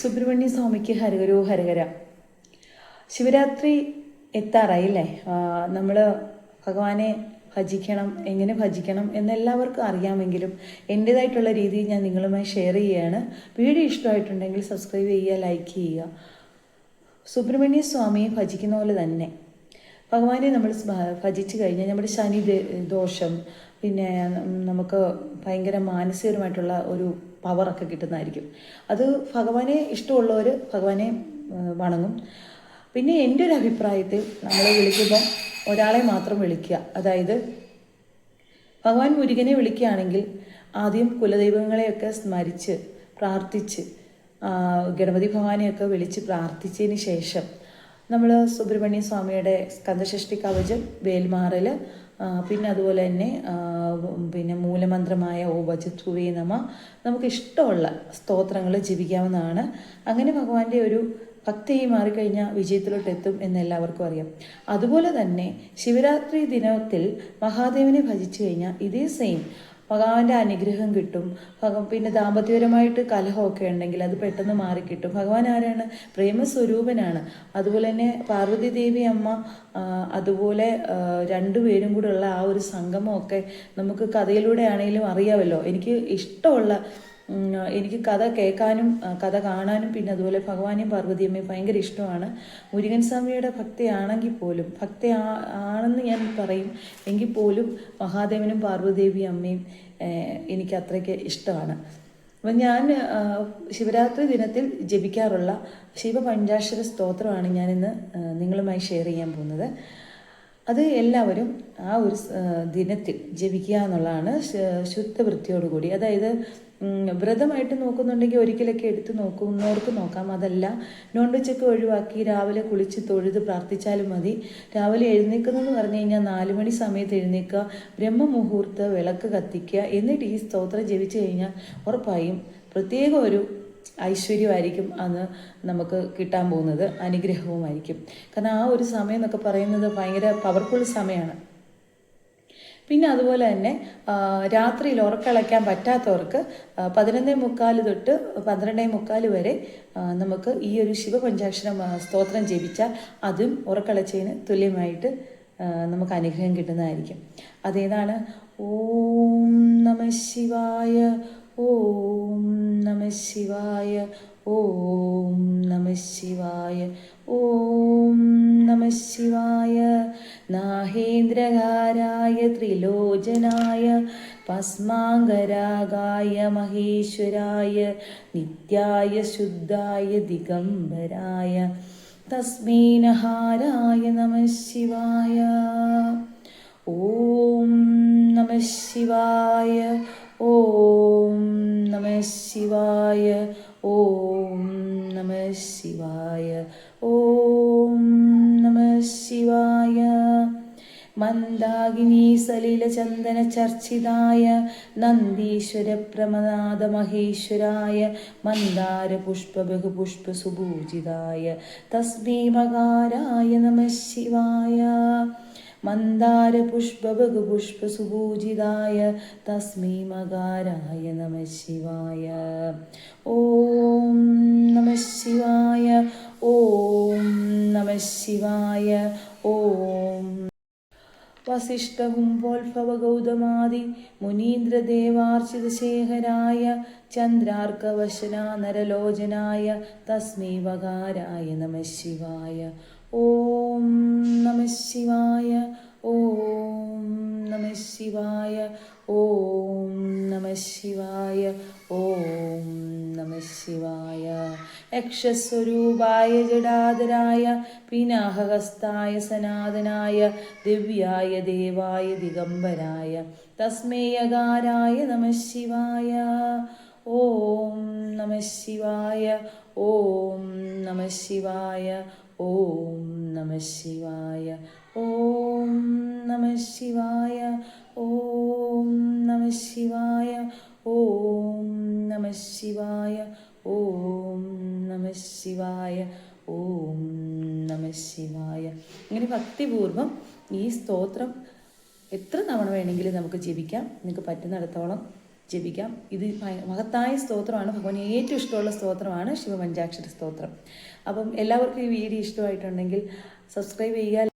സുബ്രഹ്മണ്യ സ്വാമിക്ക് ഹരഹരോ ഹരഹര ശിവരാത്രി എത്താറായില്ലേ? നമ്മൾ ഭഗവാനെ ഭജിക്കണം എങ്ങനെ ഭജിക്കണം എന്നെല്ലാവർക്കും അറിയാമെങ്കിലും എന്റേതായിട്ടുള്ള രീതിയിൽ ഞാൻ നിങ്ങളുമായി ഷെയർ ചെയ്യുകയാണ് വീഡിയോ ഇഷ്ടമായിട്ടുണ്ടെങ്കിൽ സബ്സ്ക്രൈബ് ചെയ്യുക ലൈക്ക് ചെയ്യുക. സുബ്രഹ്മണ്യ സ്വാമിയെ ഭജിക്കുന്ന പോലെ തന്നെ. ഭഗവാനെ നമ്മൾ ഭജിച്ചു കഴിഞ്ഞാൽ നമ്മുടെ ശനി ദോഷം പിന്നെ നമുക്ക് ഭയങ്കര മാനസികമായിട്ടുള്ള ഒരു പവറൊക്കെ കിട്ടുന്നതായിരിക്കും. അത് ഭഗവാനെ ഇഷ്ടമുള്ളവർ ഭഗവാനെ വണങ്ങും. പിന്നെ എന്റെ ഒരു അഭിപ്രായത്തിൽ നമ്മൾ വിളിക്കുമ്പം ഒരാളെ മാത്രം വിളിക്കുക. അതായത് ഭഗവാൻ മുരുകനെ വിളിക്കുകയാണെങ്കിൽ ആദ്യം കുലദൈവങ്ങളെയൊക്കെ സ്മരിച്ച് പ്രാർത്ഥിച്ച് ഗണപതി ഭഗവാനെയൊക്കെ വിളിച്ച് പ്രാർത്ഥിച്ചതിന് ശേഷം നമ്മൾ സുബ്രഹ്മണ്യ സ്വാമിയുടെ സ്കന്ധഷഷ്ടി കവചം വേൽമാറൽ പിന്നെ അതുപോലെ തന്നെ പിന്നെ മൂലമന്ത്രമായ ഓ വജത്വേ നമ. നമുക്ക് ഇഷ്ടമുള്ള സ്തോത്രങ്ങൾ ജപിക്കാവുന്നതാണ്. അങ്ങനെ ഭഗവാന്റെ ഒരു ഭക്തിയായി മാറിക്കഴിഞ്ഞാൽ വിജയത്തിലോട്ട് എത്തും എന്ന് എല്ലാവർക്കും അറിയാം. അതുപോലെ തന്നെ ശിവരാത്രി ദിനത്തിൽ മഹാദേവനെ ഭജിച്ചു കഴിഞ്ഞാൽ ഇതേ സെയിം ഭഗവാന്റെ അനുഗ്രഹം കിട്ടും. ഭഗ പിന്നെ ദാമ്പത്യപരമായിട്ട് കലഹമൊക്കെ ഉണ്ടെങ്കിൽ അത് പെട്ടെന്ന് മാറിക്കിട്ടും ഭഗവാൻ ആരാണ്? പ്രേമസ്വരൂപനാണ്. അതുപോലെ തന്നെ പാർവതി ദേവി അമ്മ അതുപോലെ രണ്ടുപേരും കൂടെ ഉള്ള ആ ഒരു സംഗമമൊക്കെ നമുക്ക് കഥയിലൂടെ ആണെങ്കിലും അറിയാമല്ലോ. എനിക്ക് ഇഷ്ടമുള്ള എനിക്ക് കഥ കേൾക്കാനും കഥ കാണാനും പിന്നെ അതുപോലെ ഭഗവാനെയും പാർവതിയമ്മയും ഭയങ്കര ഇഷ്ടമാണ്. മുരുകൻ സ്വാമിയുടെ ഭക്തിയാണെങ്കിൽ പോലും ഭക്തി ആണെന്ന് ഞാൻ പറയും എങ്കിൽ പോലും മഹാദേവനും പാർവതിദേവി അമ്മയും എനിക്ക് അത്രയ്ക്ക് ഇഷ്ടമാണ്. അപ്പം ഞാൻ ശിവരാത്രി ദിനത്തിൽ ജപിക്കാറുള്ള ശിവപഞ്ചാക്ഷര സ്തോത്രമാണ് ഞാനിന്ന് നിങ്ങളുമായി ഷെയർ ചെയ്യാൻ പോകുന്നത്. അത് എല്ലാവരും ആ ഒരു ദിനത്തിൽ ജപിക്കുക എന്നുള്ളതാണ് ശുദ്ധ ശുദ്ധവൃത്തിയോടുകൂടി അതായത് വ്രതമായിട്ട് നോക്കുന്നുണ്ടെങ്കിൽ ഒരിക്കലൊക്കെ എടുത്ത് നോക്കുന്നവർക്ക് നോക്കാം. അതല്ല നോൺ വെജൊക്കെ ഒഴിവാക്കി രാവിലെ കുളിച്ച് തൊഴുത് പ്രാർത്ഥിച്ചാലും മതി. രാവിലെ എഴുന്നേൽക്കുന്നതെന്ന് പറഞ്ഞു കഴിഞ്ഞാൽ നാല് മണി സമയത്ത് എഴുന്നേൽക്കുക ബ്രഹ്മമുഹൂർത്ത് വിളക്ക് കത്തിക്കുക എന്നിട്ട് ഈ സ്തോത്രം ജപിച്ചു കഴിഞ്ഞാൽ ഉറപ്പായും പ്രത്യേക ഒരു ഐശ്വര്യമായിരിക്കും അന്ന് നമുക്ക് കിട്ടാൻ പോകുന്നത് അനുഗ്രഹവുമായിരിക്കും. കാരണം ആ ഒരു സമയം എന്നൊക്കെ പറയുന്നത് ഭയങ്കര പവർഫുൾ സമയമാണ് പിന്നെ അതുപോലെ തന്നെ രാത്രിയിൽ ഉറക്കളയ്ക്കാൻ പറ്റാത്തവർക്ക് പതിനൊന്നേ മുക്കാൽ തൊട്ട് പന്ത്രണ്ടേ മുക്കാൽ വരെ നമുക്ക് ഈ ഒരു ശിവപഞ്ചാക്ഷരം സ്തോത്രം ജപിച്ചാൽ അതും ഉറക്കളച്ചതിന് തുല്യമായിട്ട് നമുക്ക് അനുഗ്രഹം കിട്ടുന്നതായിരിക്കും. അതേതാണ്? ഓം നമ ശിവായ ഓം ശിവായ ഓം നമ ശിവായ ഓം നമ ശിവായ നാഹേന്ദ്രകാരായ ത്രിലോചനായ ഭസ്മാംഗരാഗായ മഹേശ്വരായ നിത്യായ ശുദ്ധായ ദിഗംബരായ തസ്മൈനഹാരായ നമ ശിവായ ഓം നമ ശിവായ ഓം നമ ശിവായ ശിവായ ഓം നമ ശിവായ ഓം നമ ശിവായ മന്ദാകിനി സലില ചന്ദന ചർച്ചിതായ സലിലചന്ദനചർച്ചിതായ നന്ദീശ്വരപ്രമനാദ മഹേശ്വരായ മന്ദാരപുഷ്പബഹുപുഷ്പസുഭൂജിതായ തസ്മീമകാരായ നമ ശിവായ. മന്ദാര പുഷ്പ ബഹുപുഷ്പ സുപൂജിതായ തസ്മൈ മകാരായ നമ ശിവായ. ഓം നമ ശിവായ. ഓം നമ ശിവായ. ഓം വസിഷ്ഠകുംഭോത്ഭവഗൗതമാദി മുനീന്ദ്രദേവാർച്ചിതശേഖരായ ചന്ദ്രാർക്കവശനാ നരലോചനായ തസ്മൈ വകാരായ നമ ശിവായ. ഓം നമ ശിവായ ഓം നമ ശിവായ ഓം നമ ശിവായ ഓം നമ ശിവായ. യക്ഷസ്വരൂപായ ജഡാധരായ പിനാഹഹസ്തായ സനാതനായ ദിവ്യായ ദേവായ ദിഗംബരായ തസ്മേയകാരായ നമ ശിവായ. ഓം നമ ശിവായ ഓം നമ ശിവായ ഓം നമ ശിവായ ഓം നമ ശിവായ ഓം നമ ശിവായ ഓം നമ ശിവായ ഓം നമ ശിവായ ഓം നമ ശിവായ. ഇങ്ങനെ ഭക്തിപൂർവം ഈ സ്തോത്രം എത്ര തവണ വേണമെങ്കിലും നമുക്ക് ജപിക്കാം. നിങ്ങൾക്ക് പറ്റുന്നിടത്തോളം ജപിക്കാം. ഇത് മഹത്തായ സ്തോത്രമാണ്. ഭഗവാന് ഏറ്റവും ഇഷ്ടമുള്ള സ്തോത്രമാണ് ശിവപഞ്ചാക്ഷര സ്തോത്രം. അപ്പം എല്ലാവർക്കും ഈ വീഡിയോ ഇഷ്ടമായിട്ടുണ്ടെങ്കിൽ സബ്സ്ക്രൈബ് ചെയ്യുക